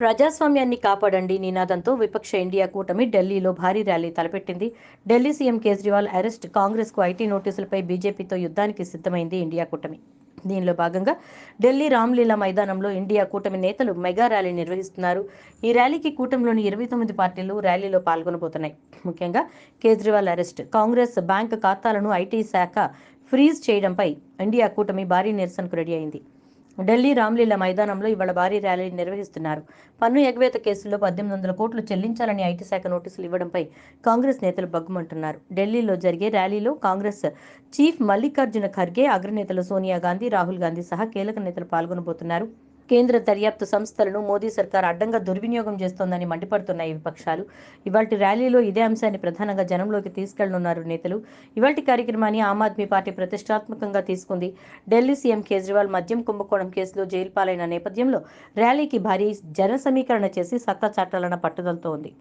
ప్రజాస్వామ్యాన్ని కాపాడండి నినాదంతో విపక్ష ఇండియా కూటమి ఢిల్లీలో భారీ ర్యాలీ తలపెట్టింది. ఢిల్లీ సీఎం కేజ్రీవాల్ అరెస్ట్ కాంగ్రెస్కు ఐటీ నోటీసులపై బీజేపీతో యుద్ధానికి సిద్ధమైంది ఇండియా కూటమి. దీనిలో భాగంగా ఢిల్లీ రామ్లీలా మైదానంలో ఇండియా కూటమి నేతలు మెగా ర్యాలీ నిర్వహిస్తున్నారు. ఈ ర్యాలీకి కూటమిలోని ఇరవై తొమ్మిది పార్టీలు ర్యాలీలో పాల్గొనబోతున్నాయి. ముఖ్యంగా కేజ్రీవాల్ అరెస్ట్ కాంగ్రెస్ బ్యాంక్ ఖాతాలను ఐటీ శాఖ ఫ్రీజ్ చేయడంపై ఇండియా కూటమి భారీ నిరసనకు రెడీ అయింది. ఢిల్లీ రామ్లీలా మైదానంలో ఇవాళ భారీ ర్యాలీ నిర్వహిస్తున్నారు. పన్ను ఎగవేత కేసుల్లో పద్దెనిమిది వందల కోట్లు చెల్లించాలని ఐటీ శాఖ నోటీసులు ఇవ్వడంపై కాంగ్రెస్ నేతలు బగ్గుమంటున్నారు ఢిల్లీలో జరిగే ర్యాలీలో కాంగ్రెస్ చీఫ్ మల్లికార్జున ఖర్గే అగ్రనేతలు సోనియా గాంధీ రాహుల్ గాంధీ సహా కీలక నేతలు పాల్గొనబోతున్నారు. కేంద్ర దర్యాప్తు సంస్థలను మోదీ సర్కార్ అడ్డంగా దుర్వినియోగం చేస్తోందని మండిపడుతున్నాయి విపక్షాలు. ఇవాటి ర్యాలీలో ఇదే అంశాన్ని ప్రధానంగా జనంలోకి తీసుకెళ్ళనున్నారు నేతలు. ఇవాటి కార్యక్రమాన్ని ఆమ్ ఆద్మీ పార్టీ ప్రతిష్టాత్మకంగా తీసుకుంది. ఢిల్లీ సీఎం కేజ్రీవాల్ మద్యం కుంభకోణం కేసులో జైలు పాలైన నేపథ్యంలో ర్యాలీకి భారీ జన సమీకరణ చేసి సత్తా చాటాలన్న పట్టుదలతో ఉంది.